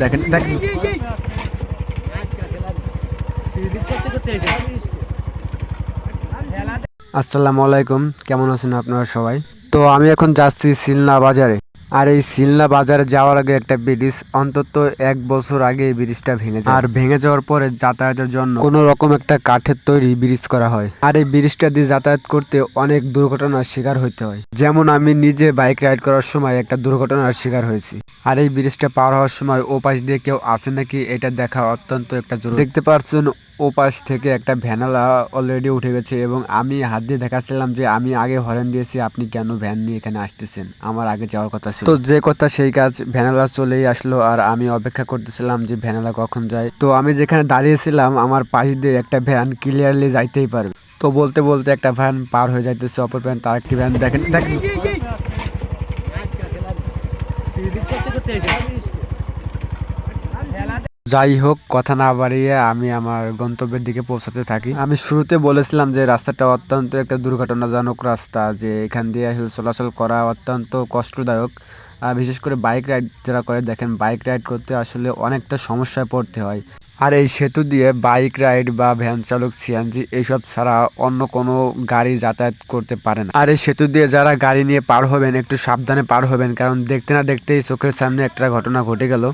দেখেন দেখেন। আসসালামু আলাইকুম কেমন আছেন আপনারা সবাই? তো আমি এখন যাচ্ছি সিলনা বাজারে। আর এই সিলনা বাজারে যাওয়ার আগে একটা ব্রিজ অন্তত এক বছর আগে এই ব্রিজটা ভেঙে যায়। আর ভেঙে যাওয়ার পরে যাতায়াতের জন্য কোনো রকম একটা কাঠের তৈরি ব্রিজ করা হয়। আর এই ব্রিজটা দিয়ে যাতায়াত করতে অনেক দুর্ঘটনার শিকার হতে হয়। যেমন আমি নিজে বাইক রাইড করার সময় একটা দুর্ঘটনার শিকার হয়েছি। আর এই ব্রিজটা পার হওয়ার সময় ও পাশ দিয়ে কেউ আসে নাকি এটা দেখা অত্যন্ত একটা জরুরি। দেখতে পাচ্ছেন ও পাশ থেকে একটা ভ্যানালা অলরেডি উঠে গেছে এবং আমি হাত দিয়ে দেখাচ্ছিলাম যে আমি আগে হরেন দিয়েছি, আপনি কেন ভ্যান নিয়ে এখানে আসতেছেন? আমার আগে যাওয়ার কথা তো যে কথা সেই কাজ ভ্যানেলা চলেই আসলো আর আমি অপেক্ষা করতেছিলাম যে ভ্যানেলা কখন যায়। তো আমি যেখানে দাঁড়িয়েছিলাম আমার পাশ দিয়ে একটা ভ্যান ক্লিয়ারলি যাইতেই পারবে। তো বলতে বলতে একটা ভ্যান পার হয়ে যাইতেছে অপর ভ্যান তার একটি ভ্যান দেখেন দেখেন। যাই হোক, কথা না বাড়িয়ে আমি আমার গন্তব্যের দিকে পৌঁছাতে থাকি। আমি শুরুতে বলেছিলাম যে রাস্তাটা অত্যন্ত একটা দুর্ঘটনাজনক রাস্তা, যে এখান দিয়ে আসলে চলাচল করা অত্যন্ত কষ্টদায়ক। বিশেষ করে বাইক রাইড যারা করে, দেখেন বাইক রাইড করতে আসলে অনেকটা সমস্যায় পড়তে হয়। আর এই সেতু দিয়ে বাইক রাইড বা ভ্যান চালক, সিএনজি এইসব ছাড়া অন্য কোনো গাড়ি যাতায়াত করতে পারে না। আর এই সেতু দিয়ে যারা গাড়ি নিয়ে পার হবেন, একটু সাবধানে পার হবেন, কারণ দেখতে না দেখতেই চোখের সামনে একটা ঘটনা ঘটে গেল।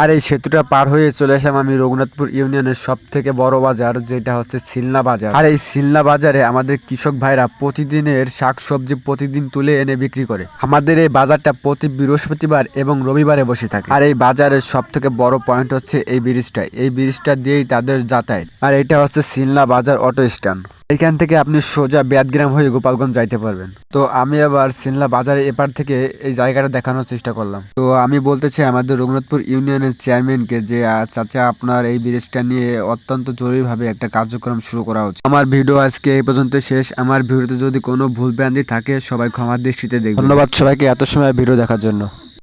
আর এই সেতুটা পার হয়ে চলে আসলাম আমি রঘুনাথপুর ইউনিয়নের সব থেকে বড় বাজার, যেটা হচ্ছে সিলনা বাজার। আর এই সিলনা বাজারে আমাদের কৃষক ভাইরা প্রতিদিনের শাকসবজি প্রতিদিন তুলে এনে বিক্রি করে। আমাদের এই বাজারটা প্রতি বৃহস্পতিবার এবং রবিবারে বসে থাকে। আর এই বাজারের সব থেকে বড় পয়েন্ট হচ্ছে এই ব্রিজটা এই ব্রিজটা দিয়েই তাদের যাতায়াত। আর এটা হচ্ছে সিলনা বাজার অটো স্ট্যান্ড। এখান থেকে আপনি সোজা ব্যাদগ্রাম হয়ে গোপালগঞ্জ যাইতে পারবেন। তো আমি আবার সিনলা বাজারে এপার থেকে এই জায়গাটা দেখানোর চেষ্টা করলাম। তো আমি বলতে চাই আমাদের রঘুনাথপুর ইউনিয়নের চেয়ারম্যানকে যে চাচা আপনার এই ব্রিজটা নিয়ে অত্যন্ত জরুরিভাবে একটা কার্যক্রম শুরু করা উচিত। আমার ভিডিও আজকে এই পর্যন্ত শেষ। আমার ভিডিওতে যদি কোনো ভুল ভ্রান্তি থাকে, সবাই ক্ষমার দৃষ্টিতে দেখবেন। ধন্যবাদ সবাইকে এত সময় ভিডিও দেখার জন্য।